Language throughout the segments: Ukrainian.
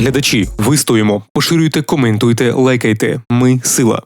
Глядачі, вистоїмо, поширюйте, коментуйте, лайкайте. Ми сила.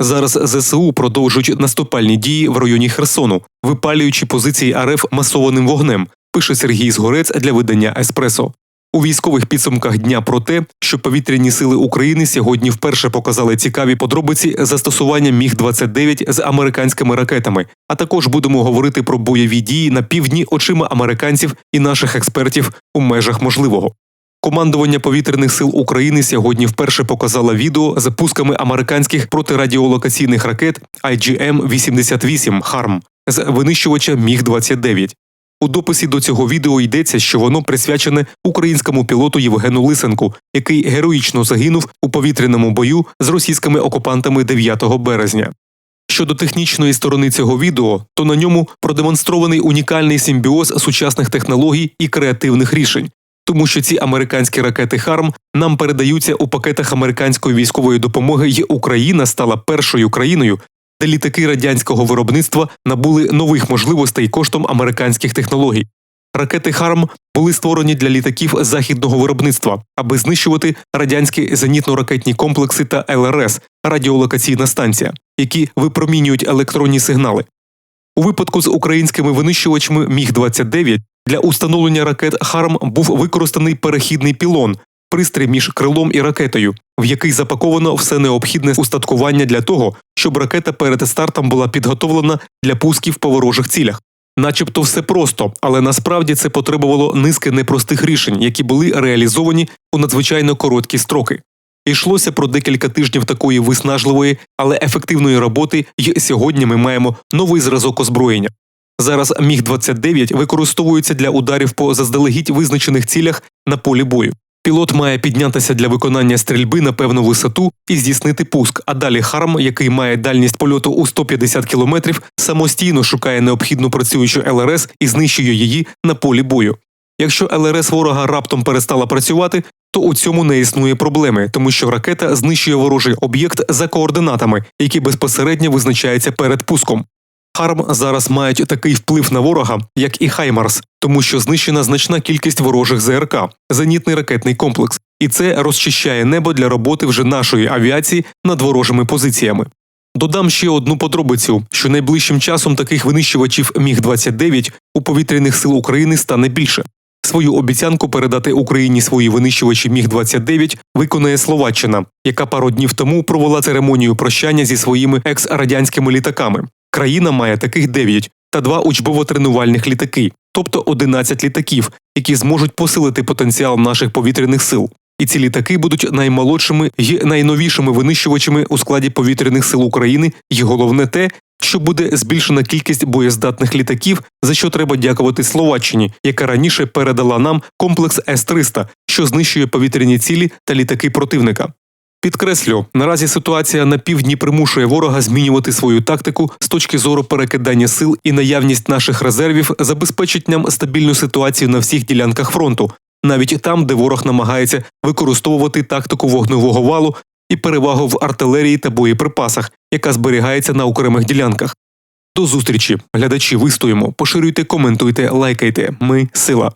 Зараз ЗСУ продовжують наступальні дії в районі Херсону, випалюючи позиції РФ масованим вогнем. Пише Сергій Згорець для видання Еспресо. У військових підсумках дня про те, що повітряні сили України сьогодні вперше показали цікаві подробиці застосування міг 29 з американськими ракетами. А також будемо говорити про бойові дії на півдні очима американців і наших експертів у межах можливого. Командування повітряних сил України сьогодні вперше показало відео з пусками американських протирадіолокаційних ракет IGM-88 «Харм» з винищувача Міг 29 у дописі до цього відео йдеться, що воно присвячене українському пілоту Євгену Лисенку, який героїчно загинув у повітряному бою з російськими окупантами 9 березня. Щодо технічної сторони цього відео, то на ньому продемонстрований унікальний симбіоз сучасних технологій і креативних рішень, тому що ці американські ракети Харм нам передаються у пакетах американської військової допомоги, і Україна стала першою країною, де літаки радянського виробництва набули нових можливостей коштом американських технологій. Ракети Харм були створені для літаків західного виробництва, аби знищувати радянські зенітно-ракетні комплекси та ЛРС радіолокаційна станція, які випромінюють електронні сигнали. У випадку з українськими винищувачами Міг 29 для установлення ракет Харм був використаний перехідний пілон, пристрій між крилом і ракетою, в який запаковано все необхідне устаткування для того, щоб ракета перед стартом була підготовлена для пусків по ворожих цілях. Начебто все просто, але насправді це потребувало низки непростих рішень, які були реалізовані у надзвичайно короткі строки. Йшлося про декілька тижнів такої виснажливої, але ефективної роботи, і сьогодні ми маємо новий зразок озброєння. Зараз міг 29 використовується для ударів по заздалегідь визначених цілях на полі бою. Пілот має піднятися для виконання стрільби на певну висоту і здійснити пуск. А далі Харм, який має дальність польоту у 150 кілометрів, самостійно шукає необхідну працюючу ЛРС і знищує її на полі бою. Якщо ЛРС ворога раптом перестала працювати, то у цьому не існує проблеми, тому що ракета знищує ворожий об'єкт за координатами, які безпосередньо визначаються перед пуском. Харм зараз мають такий вплив на ворога, як і Хаймарс, тому що знищена значна кількість ворожих ЗРК, зенітний ракетний комплекс, і це розчищає небо для роботи вже нашої авіації над ворожими позиціями. Додам ще одну подробицю, що найближчим часом таких винищувачів Міг 29 у повітряних сил України стане більше. Свою обіцянку передати Україні свої винищувачі Міг 29 виконає Словаччина, яка пару днів тому провела церемонію прощання зі своїми екс-радянськими літаками. Країна має таких 9 та два учбово-тренувальних літаки, тобто 11 літаків, які зможуть посилити потенціал наших повітряних сил. І ці літаки будуть наймолодшими й найновішими винищувачами у складі повітряних сил України, і головне те, що буде збільшена кількість боєздатних літаків, за що треба дякувати Словаччині, яка раніше передала нам комплекс С-300, що знищує повітряні цілі та літаки противника. Підкреслю, наразі ситуація на півдні примушує ворога змінювати свою тактику з точки зору перекидання сил і наявність наших резервів забезпечить нам стабільну ситуацію на всіх ділянках фронту, навіть там, де ворог намагається використовувати тактику вогневого валу і перевагу в артилерії та боєприпасах, яка зберігається на окремих ділянках. До зустрічі, глядачі, вистоїмо, поширюйте, коментуйте, лайкайте. Ми сила.